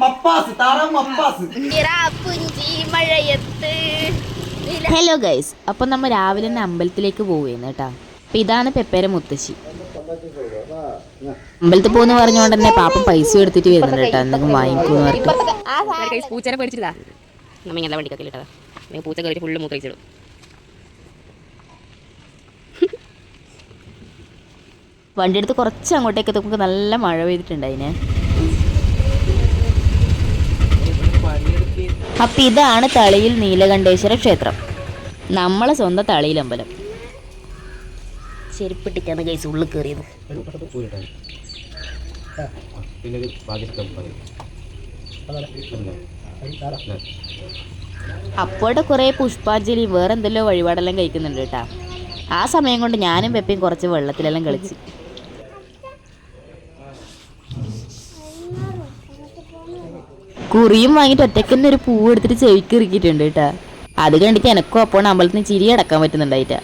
മപ്പാസ് മപ്പാസ്. മഴയത്ത്. Hello guys അപ്പം നമ്മൾ രാവിലെ തന്നെ അമ്പലത്തിലേക്ക് പോവുകയാണ് കേട്ടാ. അപ്പം ഇതാണ് പെപ്പേരെ മുത്തശ്ശി. അമ്പലത്തിൽ പോകുന്ന പറഞ്ഞുകൊണ്ട് തന്നെ പാപ്പം പൈസ എടുത്തിട്ട് വരുന്നുണ്ട് കേട്ടോ. എന്തെങ്കിലും വാങ്ങിക്കൂന്ന് പറഞ്ഞിട്ട്. പൂച്ചനെ പേടിച്ചിട്ടാ നമ്മ ഇങ്ങനെ വണ്ടിക്കൊക്കെ ഇട്ടതാ. അല്ലെങ്കിൽ പൂച്ച കയറി ഫുള്ള് മൂത്രയിച്ചിടും വണ്ടി എടുത്ത് കുറച്ച് അങ്ങോട്ടേക്ക് നമുക്ക് നല്ല മഴ പെയ്തിട്ടുണ്ട് അതിന് അപ്പം ഇതാണ് തളിയിൽ നീലകണ്ഠേശ്വര ക്ഷേത്രം. നമ്മളെ സ്വന്തം തളിയിൽ അമ്പലം. ചെരുപ്പിട്ടിട്ടാണ് കൈസ് ഉള്ളിൽ കയറിയത് അപ്പോടെ കുറേ പുഷ്പാഞ്ജലി വേറെന്തെല്ലോ വഴിപാടെല്ലാം കഴിക്കുന്നുണ്ട് കേട്ടാ. ആ സമയം കൊണ്ട് ഞാനും പെപ്പയും കുറച്ച് വെള്ളത്തിലെല്ലാം കളിച്ച്. കുറിയും വാങ്ങിയിട്ട് ഒറ്റയ്ക്ക് തന്നെ ഒരു പൂവ് എടുത്തിട്ട് ചെവിക്ക് ഇറുക്കിയിട്ടുണ്ട് കേട്ടാ. അത് കണ്ടിട്ട് എനക്കും അപ്പോൾ അമ്പലത്തിന് ചിരി അടക്കാൻ പറ്റുന്നുണ്ടായിട്ടാ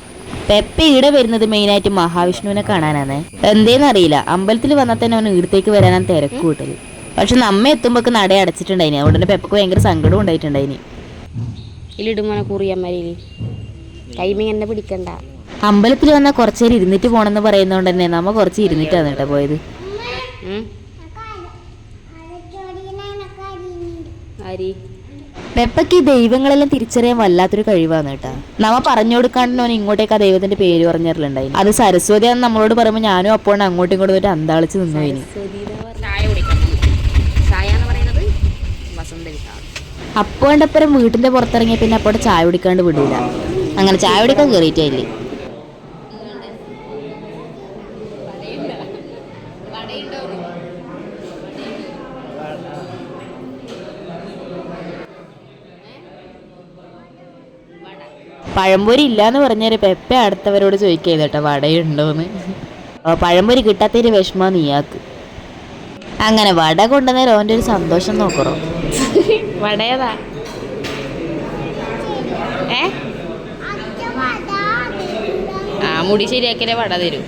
പെപ്പ ഇവിടെ വരുന്നത് മെയിനായിട്ട് മഹാവിഷ്ണുവിനെ കാണാനാണ് എന്തേന്നറിയില്ല അമ്പലത്തിൽ വന്നാൽ തന്നെ അവൻ ഈടത്തേക്ക് വരാനാണ് തിരക്ക് കൂട്ടത് പക്ഷെ നമ്മ എത്തുമ്പോ നട അടച്ചിട്ടുണ്ടായിനി. അതുകൊണ്ട് തന്നെ പെപ്പക്ക് ഭയങ്കര സങ്കടം ഉണ്ടായിട്ടുണ്ടായിനി. ടൈമിങ് എന്നെ പിടിക്കണ്ട. അമ്പലത്തിൽ വന്നാൽ കുറച്ചേരി ഇരുന്നിട്ട് പോണെന്ന് പറയുന്നതുകൊണ്ട് തന്നെ നമ്മ കുറച്ച് ഇരുന്നിട്ടാണ് കേട്ടോ പോയത്. ആരി പെപ്പയ്ക്ക് ഈ ദൈവങ്ങളെല്ലാം തിരിച്ചറിയാൻ വല്ലാത്തൊരു കഴിവാണ് കേട്ടാ. നമ്മ പറഞ്ഞു കൊടുക്കാണ്ട് ഓൻ ഇങ്ങോട്ടേക്ക് ആ ദൈവത്തിന്റെ പേര് പറഞ്ഞിട്ടുണ്ടായി അത് സരസ്വതി ആണ് നമ്മളോട് പറയുമ്പോൾ ഞാനും അപ്പോൾ അങ്ങോട്ടും ഇങ്ങോട്ടും പോയിട്ട് അന്താളിച്ച് നിന്നു ഇനി ചായ കുടിക്കാം. ചായ എന്ന് പറയുന്നത് വസന്ത വിഹാർ. അപ്പോന്റെ അപ്പുറം വീട്ടിന്റെ പുറത്തിറങ്ങിയ പിന്നെ അപ്പോടെ ചായ കുടിക്കാണ്ട് വിടൂല. അങ്ങനെ ചായ കുടിക്കാൻ കയറിയിട്ടില്ലേ പഴംപൊരി ഇല്ലാന്ന് പറഞ്ഞൊരു പെപ്പ അടുത്തവരോട് ചോദിക്കുക കേട്ടോ വടയുണ്ടോന്ന്? പഴംപൊരി കിട്ടാത്തൊരു വിഷമ നീയാക്ക്. അങ്ങനെ വട കൊണ്ടുവന്നേരം ഓന്റെ ഒരു സന്തോഷം നോക്കറോ. വടയതാ ഏ? ആ മുടി ശരിയാക്കിയാലേ വട തരൂ.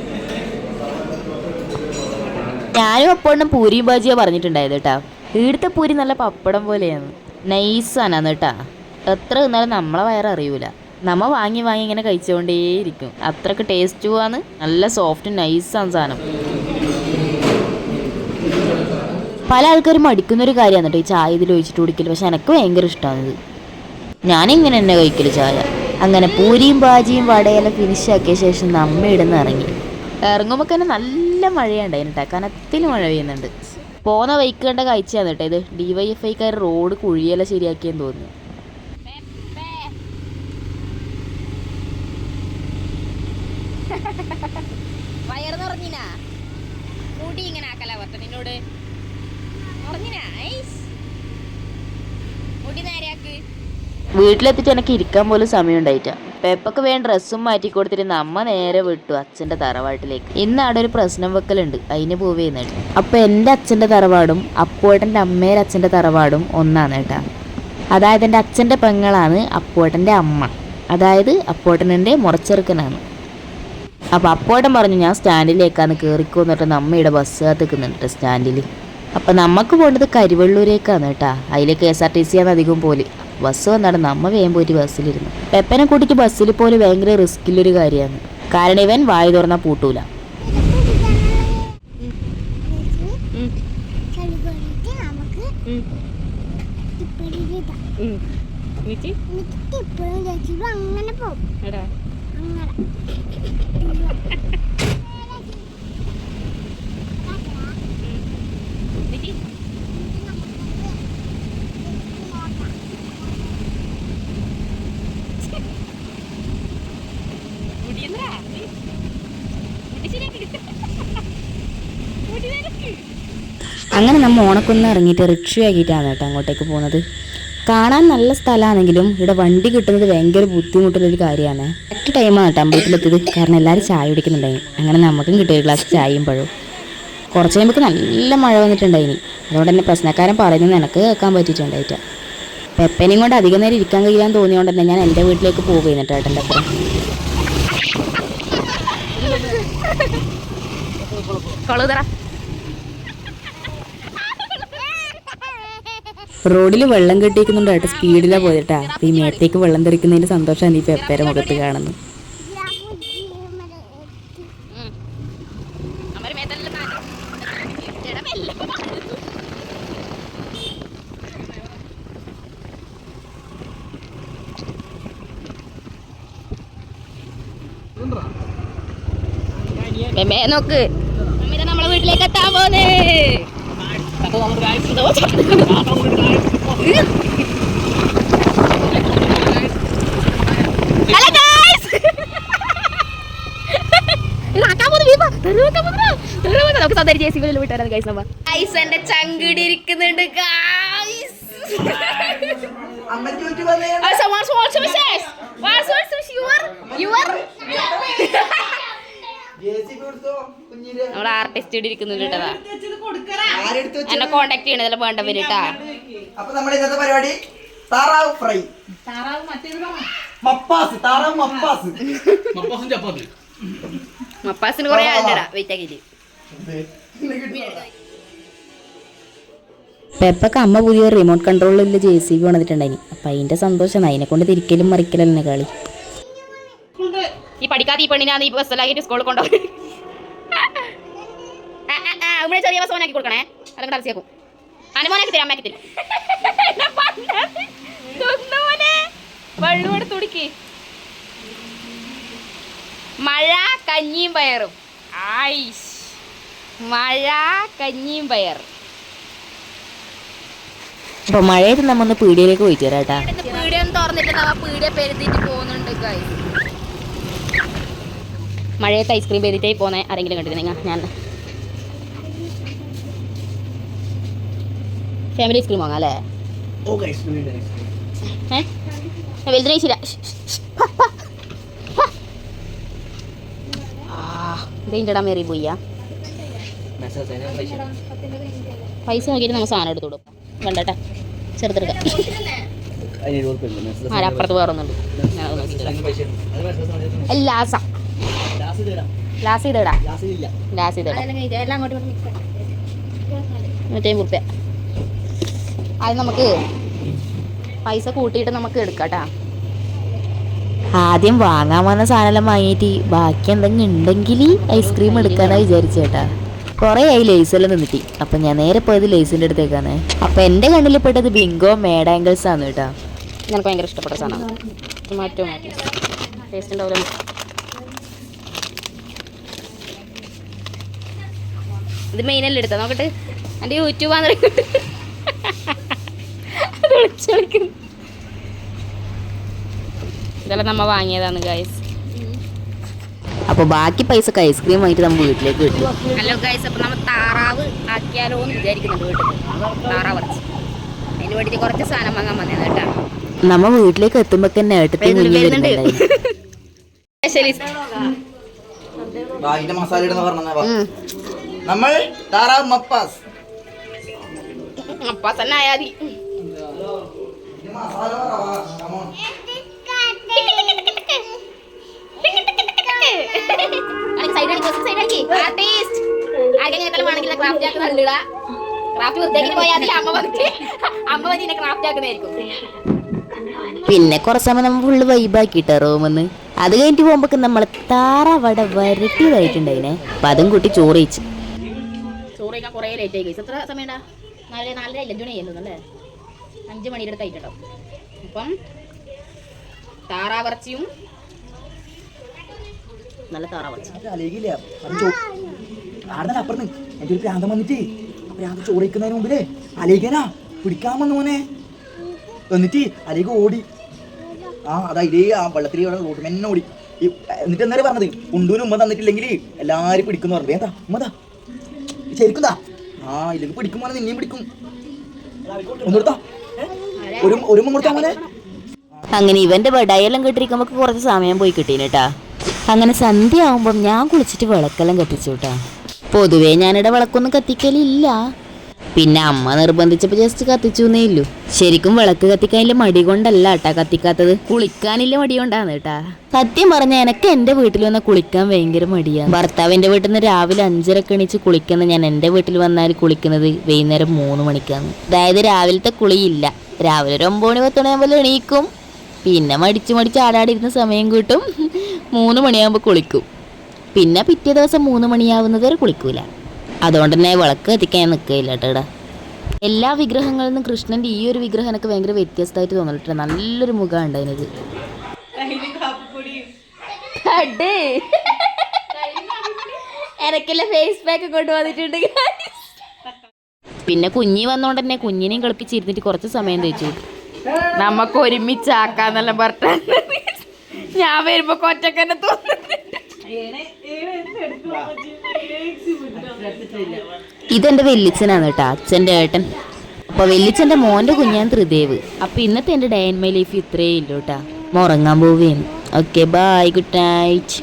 ഞാനും അപ്പോഴും പൂരി ബാജിയാ പറഞ്ഞിട്ടുണ്ടായത് കേട്ടാ. ഇവിടുത്തെ പൂരി നല്ല പപ്പടം പോലെയാണ്. നൈസാണ് കേട്ടാ. എത്ര തിന്നാലും നമ്മളെ വയററിയൂല നമ്മ വാങ്ങി വാങ്ങി ഇങ്ങനെ കഴിച്ചുകൊണ്ടേയിരിക്കും. അത്രയ്ക്ക് ടേസ്റ്റ് പോവാന്ന് നല്ല സോഫ്റ്റ് നൈസാണ് സാധനം പല ആൾക്കാരും മടിക്കുന്നൊരു കാര്യമാണ് കേട്ടോ ഈ ചായ ഇതിൽ ഒഴിച്ചിട്ട് കുടിക്കൽ. പക്ഷെ എനിക്ക് ഭയങ്കര ഇഷ്ടമാണ് ഇത്. ഞാനിങ്ങനെ തന്നെ കഴിക്കൽ ചായ. അങ്ങനെ പൂരിയും ബാജിയും വടയെല്ലാം ഫിനിഷ് ആക്കിയ ശേഷം നമ്മ ഇടുന്ന് ഇറങ്ങി. ഇറങ്ങുമ്പോൾ തന്നെ നല്ല മഴയുണ്ടായിരുന്നു കേട്ടോ കനത്തിൽ മഴ പെയ്യുന്നുണ്ട്. പോകുന്ന വൈക്ക് കണ്ട കാഴ്ചയാണ് കേട്ടോ ഇത്. ഡി വൈ എഫ് ഐക്കാർ റോഡ് കുഴിയെല്ലാം ശരിയാക്കിയെന്ന് തോന്നുന്നു. വയറ് നിറഞ്ഞിനാ മുടി ഇങ്ങനെ ആക്കല വർത്ത നിന്നോട്. നിറഞ്ഞിനാ മുടി നേരെയാക്ക്. വീട്ടിലെത്തിച്ച് എനിക്ക് ഇരിക്കാൻ പോലും സമയം ഉണ്ടായിട്ട പെപ്പൊക്കെ വേണ്ട ഡ്രസ്സും മാറ്റി കൊടുത്തിട്ട് അമ്മ നേരെ വിട്ടു അച്ഛന്റെ തറവാട്ടിലേക്ക്. ഇന്ന് അവിടെ ഒരു പ്രശ്നം വെക്കലുണ്ട്. അതിന് പോവുകയെന്നിട്ട് അപ്പോൾ എന്റെ അച്ഛന്റെ തറവാടും അപ്പോട്ടന്റെ അമ്മയുടെ അച്ഛന്റെ തറവാടും ഒന്നാണ് കേട്ടാ. അതായത് എന്റെ അച്ഛന്റെ പെങ്ങളാണ് അപ്പോട്ടന്റെ അമ്മ. അതായത് അപ്പോട്ടനന്റെ മുറച്ചെറുക്കനാണ്. അപ്പോൾ അപ്പോടം പറഞ്ഞു ഞാൻ സ്റ്റാൻഡിലേക്കാണ് കയറിക്കോന്ന് പറഞ്ഞിട്ട് നമ്മയുടെ ബസ് കാത്തിക്കുന്നുണ്ട് സ്റ്റാൻഡിൽ അപ്പം നമുക്ക് പോകേണ്ടത് കരിവള്ളൂരേക്കാണ് കേട്ടാ അതിലെ K S R T C ആണ് അധികം പോലെ ബസ് വന്നാണ് നമ്മ വേഗം പോയിട്ട് ബസ്സിലിരുന്നു പെപ്പനെ കൂട്ടിയിട്ട് ബസ്സിൽ പോലെ ഭയങ്കര റിസ്ക്കിലൊരു കാര്യമാണ് കാരണം ഇവൻ വായു തുറന്നാൽ പൂട്ടൂല അങ്ങനെ പോകും അങ്ങനെ നമ്മൾ ഓണക്കൊന്ന് ഇറങ്ങിയിട്ട് റിക്ഷ ആക്കിയിട്ടാണ് കേട്ടോ അങ്ങോട്ടേക്ക് പോകുന്നത്. കാണാൻ നല്ല സ്ഥലമാണെങ്കിലും ഇവിടെ വണ്ടി കിട്ടുന്നത് ഭയങ്കര ബുദ്ധിമുട്ടുള്ളൊരു കാര്യമാണ്. കറക്റ്റ് ടൈമാണ് അമ്പലത്തിലെത്തിയത്. കാരണം എല്ലാവരും ചായ കുടിക്കുന്നുണ്ടായി. അങ്ങനെ നമുക്കും കിട്ടിയ ഒരു ഗ്ലാസ് ചായയും പഴവും. കുറച്ച് കഴിയുമ്പോൾ നല്ല മഴ വന്നിട്ടുണ്ടായിനി. അതുകൊണ്ട് തന്നെ പ്രശ്നക്കാരൻ പറയുന്നത് എനിക്ക് കേൾക്കാൻ പറ്റിയിട്ടുണ്ടായിട്ട്. പെപ്പനെയും കൊണ്ട് അധികം നേരം ഇരിക്കാൻ കഴിയാൻ തോന്നിയോണ്ട് തന്നെ ഞാൻ എന്റെ വീട്ടിലേക്ക് പോകുകയാണ് ഏട്ടന്റെ അപ്പുറം. കൊളു റോഡിൽ വെള്ളം കെട്ടിയിരിക്കുന്നുണ്ട് ഏട്ടാ സ്പീഡിലാ പോയിട്ടാ ഈ മേത്തേക്ക് വെള്ളം തെറിക്കുന്നതിന്റെ സന്തോഷമാണ് ഈ പെപ്പേരെ മുഖത്ത് കാണുന്നത്. നോക്ക്. നമ്മളെ വീട്ടിലേക്ക് എത്താൻ പോന്നേ തെരുവെക്കാൻ. നമുക്ക് ഗൈസ് എന്റെ ചങ്കിടി ഇരിക്കുന്നുണ്ട് നമ്മുടെ ആർട്ടിസ്റ്റ് ഇവിടെ ഇരിക്കുന്നുണ്ട് കേട്ടതാ എന്നെ കോണ്ടാക്ട് ചെയ്യണതല്ല വേണ്ടവര് കേട്ടാ അപ്പൊ നമ്മുടെ ഇന്നത്തെ പരിപാടി? താറാവ് ഫ്രൈ. മപ്പാസ് താറാവ് മപ്പാസ്. മപ്പാസിന് കൊറേ ആളുണ്ടടാ വെയിറ്റ് ആക്കിയിട്ട് പെപ്പൊക്കെ അമ്മ പുതിയ റിമോട്ട് കൺട്രോളിൽ ജെ സി ബി വന്നിട്ടുണ്ടായിനി അപ്പൊ അതിന്റെ സന്തോഷം അതിനെ കൊണ്ട് തിരിക്കലും മറിക്കലും തന്നെ കളി. ഈ പഠിക്കാത്ത ഈ പെണ്ണിനാണ് ഈ ബസ്സിലാക്കിട്ട് സ്കൂളിൽ കൊണ്ടുപോകും ഇവിടെ ചെറിയ ബസ് ഓനാക്കി കൊടുക്കണേ. അതൊക്കെ അടച്ചിയാക്കും അനുമോനാക്കി തരും അമ്മയാക്കി തരും വെള്ളം എടുത്ത് തുടിക്ക് മഴ കഞ്ഞിയും പയറും. ആയിഷ്. മഴ കഞ്ഞിയും പയറും. അപ്പൊ മഴയത്ത് നമ്മൊന്ന് പീടിയിലേക്ക് പീടിയയിലേക്ക് പോയിട്ട് വരാട്ടാ പീടിയൊന്നും തുറന്നിട്ട് അവ പീടിയ പെരുത്തിട്ട് പോകുന്നുണ്ട്. മഴയത്ത് ഐസ്ക്രീം പെരുത്തിട്ടായി പോന്നെ. ആരെങ്കിലും കണ്ടിരുന്നെങ്കിൽ ഞാൻ ഫാമിലി ഐസ്ക്രീം വാങ്ങാം അല്ലേ? ഏ? വലുതിനെ ഇച്ചില്ല ഇതെന്റെടാ മേറി പോയ്യാ. പൈസ. നോക്കിയിട്ട് നമുക്ക് സാധനം എടുത്തു കൊടുക്കും വേണ്ടട്ടെ. ചെറുതെടുക്കാം. അപ്പുറത്ത് വേറൊന്നുണ്ട് ഞാനത് നോക്കിയിട്ടില്ല ലാസ. ലാസ് ചെയ്തടാ ലാസ് ചെയ്തടാ നൂറ്റി അമ്പത് റുപ്യ അത് നമുക്ക് പൈസ കൂട്ടിയിട്ട് നമുക്ക് എടുക്കാട്ടാ. ആദ്യം വാങ്ങാൻ വന്ന സാധനം വാങ്ങിയിട്ട് ബാക്കി എന്തെങ്കിലും ഉണ്ടെങ്കിൽ ഐസ്ക്രീം എടുക്കാനാ വിചാരിച്ചേട്ടാ. കുറേ ആയി ലേസെല്ലാം നിന്നിട്ട്. അപ്പൊ ഞാൻ നേരെ പോയത് ലേസിന്റെ അടുത്തേക്കാണ്. അപ്പൊ എന്റെ കണ്ണിൽ പെട്ടത് ബിങ്കോ മേഡാങ്കിൾസ് ആണ് കേട്ടോ. എനിക്ക് ഭയങ്കര ഇഷ്ടപ്പെട്ട സാധനമാണ് ടൊമാറ്റോ മാറ്റി ടേസ്റ്റ് ഉണ്ടാവില്ല ഇത് മെയിനല്ലേ എടുത്താ? നോക്കട്ടെ. എന്റെ യൂട്യൂബാന്ന് പറയുന്നത്. അത് വിളിച്ച് കളിക്കുന്നു ഇതെല്ലാം നമ്മ വാങ്ങിയതാണ് ഗൈസ് അപ്പൊ ബാക്കി പൈസക്ക് ഐസ്ക്രീം വാങ്ങിയിട്ട് നമ്മൾ വീട്ടിലേക്ക് കിട്ടും ഹലോ ഗൈസ് അപ്പൊ നമ്മൾ താറാവ് ആക്കിയാലോ എന്ന് വിചാരിക്കുന്നുണ്ട് വീട്ടിൽ താറാവ് അതിന് വേണ്ടിയിട്ട് കുറച്ച് സാധനം വാങ്ങാൻ വന്നത് കേട്ടോ. നമ്മ വീട്ടിലേക്ക് എത്തുമ്പോ തന്നെ ഏട്ടത്തി നമ്മൾ താറാവ് മപ്പാസ്. മപ്പാസ് തന്നെ ആയാതി. Come on. പിന്നെ കുറച്ച് സമയം നമ്മൾ ഫുള്ള് വൈബാക്കിട്ട റൂമെന്ന് അത് കഴിഞ്ഞിട്ട് പോകുമ്പോ നമ്മളെ താറാവട വരട്ടിയതായിട്ടുണ്ടായിനെ അപ്പൊ അതും കൂട്ടി ചോറ് ചോറ് കഴിക്കാൻ കുറേ ലേറ്റ് ആയി കഴിച്ചു എത്ര സമയം നാലര നാല് നാലര ജൂണി മണി ചെയ്യുന്നല്ലേ അഞ്ച് മണിയുടെ അടുത്ത് ആയിട്ടുണ്ടാവും അപ്പം താറാവറച്ചിയും നല്ല താറാവിറച്ചി. അത് അലേകില്ല. അത് ചോ- ആടുന്നല്ല അപ്പുറത്ത് എന്റെ ഒരു പ്രാന്തം വന്നിട്ട്. പ്രാന്തം ചോറിക്കുന്നതിന് മുമ്പിലേ അലേഖനാ പിടിക്കാൻ വന്നു മോനെ. എന്നിട്ട് അലേഖ ഓടി. ആ അതാ ഇതേ ആ വെള്ളത്തിൽ മെന്നെ ഓടി. എന്നിട്ട് എന്നാലും പറഞ്ഞത്? കുണ്ടൂന് ഉമ്മ തന്നിട്ടില്ലെങ്കിൽ എല്ലാരും പിടിക്കുന്നു പറഞ്ഞു. എന്താ ഉമ്മതാ. ശരിക്കും ആ ഇല്ലെങ്കിൽ പിടിക്കും മോനെ നിന്നെയും പിടിക്കും. ഒന്നെടുത്താ. ഒരു ഒരു അങ്ങനെ അങ്ങനെ ഇവന്റെ ബഡായെല്ലാം കെട്ടിരിക്കുമ്പോ കുറച്ച് സമയം പോയി കിട്ടീനേട്ടാ അങ്ങനെ സന്ധ്യ ആവുമ്പം ഞാൻ കുളിച്ചിട്ട് വിളക്കെല്ലാം കത്തിച്ചു കേട്ടാ പൊതുവേ ഞാനിവിടെ വിളക്കൊന്നും കത്തിക്കലില്ല. പിന്നെ അമ്മ നിർബന്ധിച്ചപ്പോ ജസ്റ്റ് കത്തിച്ചു എന്നേ ഇല്ലു. ശരിക്കും വിളക്ക് കത്തിക്കാനില്ല മടി കൊണ്ടല്ല കേട്ടാ കത്തിക്കാത്തത്. കുളിക്കാനില്ല മടി കൊണ്ടാണ് കേട്ടാ സത്യം പറഞ്ഞ എനക്ക് എന്റെ വീട്ടിൽ വന്നാൽ കുളിക്കാൻ ഭയങ്കര മടിയാണ് ഭർത്താവിന്റെ വീട്ടിൽ നിന്ന് രാവിലെ അഞ്ചരക്ക് എണീച്ച് കുളിക്കുന്ന ഞാൻ എന്റെ വീട്ടിൽ വന്നാൽ കുളിക്കുന്നത് വൈകുന്നേരം മൂന്ന് മണിക്കാണ് അതായത് രാവിലത്തെ കുളിയില്ല. രാവിലെ ഒരു ഒമ്പത് മണി പത്ത് മണിയാകുമ്പോൾ എണീക്കും. പിന്നെ മടിച്ച് മടിച്ച് ആടാടിയിരുന്ന സമയം കിട്ടും. മൂന്ന് മണിയാകുമ്പോൾ കുളിക്കും. പിന്നെ പിറ്റേ ദിവസം മൂന്ന് മണിയാവുന്നത് വരെ കുളിക്കൂല. അതുകൊണ്ട് തന്നെ വിളക്ക് കത്തിക്കാൻ നിൽക്കുകയില്ല കേട്ടോ എല്ലാ വിഗ്രഹങ്ങളിൽ നിന്നും കൃഷ്ണന്റെ ഈ ഒരു വിഗ്രഹം എനിക്ക് ഭയങ്കര വ്യത്യസ്തമായിട്ട് തോന്നിട്ടുണ്ട് നല്ലൊരു മുഖമാണ് അതിനത്. ഫേസ് പിന്നെ കുഞ്ഞി വന്നോണ്ട് തന്നെ കുഞ്ഞിനെയും കളിപ്പിച്ചിരുന്നിട്ട് കുറച്ച് സമയം തേച്ചു. നമുക്ക് ഒരുമിച്ചാക്കാന്നെല്ലാം പറഞ്ഞു ഞാൻ വരുമ്പോ കൊറ്റക്കന്നെ തോന്നുന്നു ഇതെന്റെ വെല്ലിച്ചനാണ് കേട്ടോ അച്ഛന്റെ ഏട്ടൻ. അപ്പൊ വെല്ലിച്ചന്റെ മോന്റെ കുഞ്ഞാൻ ത്രിദേവ്. അപ്പൊ ഇന്നത്തെ എന്റെ ഡേ ഇൻ മൈ ലൈഫ് ഇത്രേ ഇല്ലോട്ടാ മുറങ്ങാൻ ഉറങ്ങാൻ പോവുകയാണ് ഓക്കെ ബൈ ഗുഡ് നൈറ്റ്.